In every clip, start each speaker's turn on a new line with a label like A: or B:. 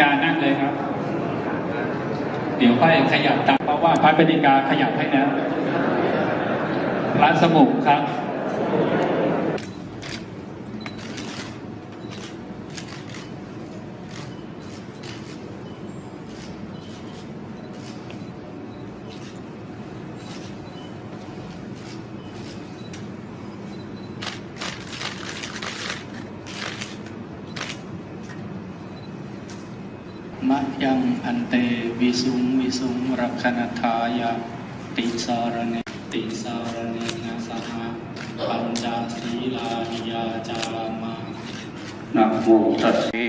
A: กานั่งเลยครับ เดี๋ยวค่อยขยับตามเพราะว่าพระปฏิกาขยับให้แล้วร้านสมุขครับ มะยังอันเตวิสุงวิสุงรักขณทายาติสารเนติสารเนนะสหะปัญจศีลานิยาจามา
B: นะโมตัสสะ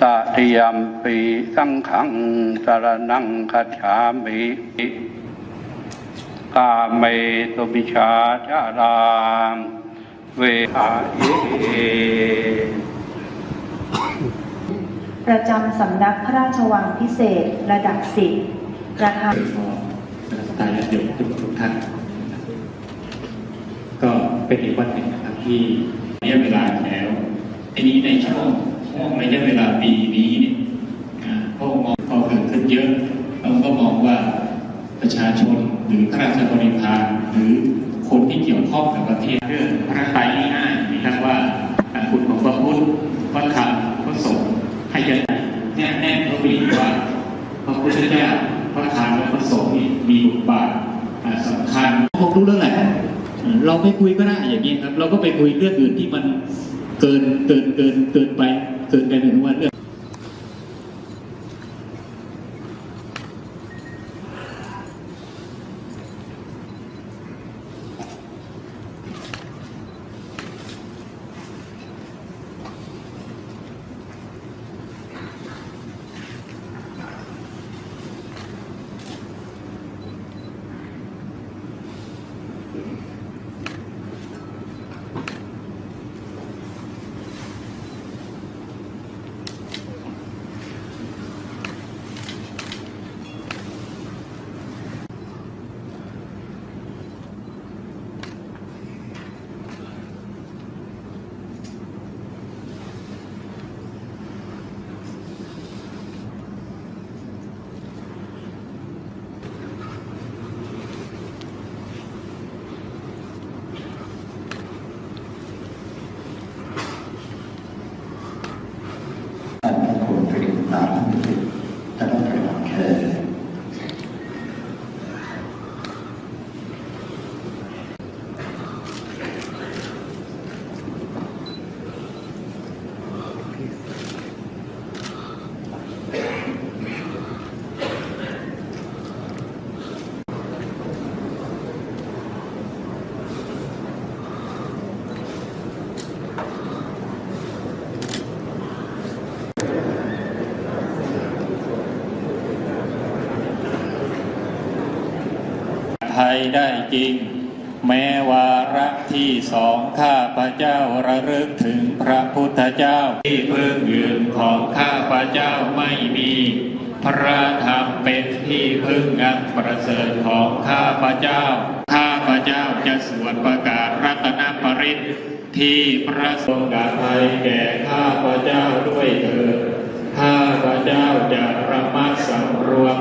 B: ตาติยมปีสังขังสารนังคัจฉามิกาเมตุบิชาจารามเวอาเย
C: ประจำสำนักพระราชวังพิเศษระดับสิบราคา
A: ก็ตายแล้วเดี๋ยวทุกทุกท่านก็เป็นอีกวันหนึ่งนะครับที่ระยะเวลาแล้วทีนี้ในช่วงช่วงระยะเวลาปีนี้เนี่ยอ่าพวกมองพอเกิดขึ้นเยอะเราก็มองว่าประชาชนหรือข้าราชบริพารหรือคนที่เกี่ยวข้องกับประเทศเรื่องพระไตรง่ายนะครับว่าคุณของพระพุทธพระธรรมพระสงฆ์ ให้เยอะแน่แน่พระบิดว่าพระพุทธเจ้าพระธรรมและพระสงฆ์นี่มีบทบาทอ่าสำคัญ
D: คงรู้เรื่องแหละเออเราไม่คุยก็ได้อย่างนี้ครับ เราก็ไปคุยเรื่องอื่นที่มันเกินเกินเกินเกินไป เกินไปหนึ่งวันเรื่อง
E: ท่านพระคุณเป็นตามท่านที่ท่านต้องไปทำแค่
A: ไทยได้จริง แม้วาระที่สองข้าพระเจ้าระลึกถึงพระพุทธเจ้าที่พึ่งยืนของข้าพระเจ้าไม่มี พระธรรมเป็นที่พึ่งอันประเสริฐของข้าพระเจ้า ข้าพระเจ้าจะสวดประกาศรัตนปริตที่พระทรงอภัยแก่ข้าพระเจ้าด้วยเถิดข้าพระเจ้าจะระมัดสำรวม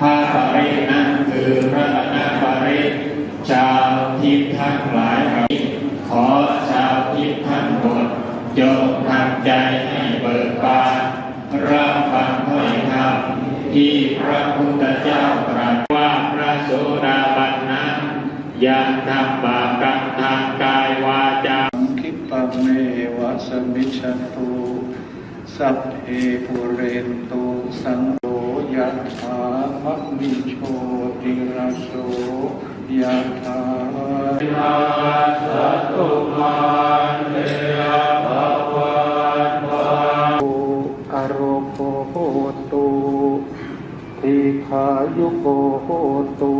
A: พระปริตนั้นคือพระอนาปริตชาวทิพย์ทั้งหลายเราขอชาวทิพย์ทั้งหมดจงทำใจให้เบิกบานรับฟังถ้อยคำที่พระพุทธเจ้าตรัสว่าพระโสดาบันนั้น ยังทำบาปกรรมทางกายวาจา
B: คิปะเมวะสมิชตุสัพเพปุเรนตุสังโฆยะถามะมิโชติระโสยะถาอโรโกโหตุทีขายุโกโหตุ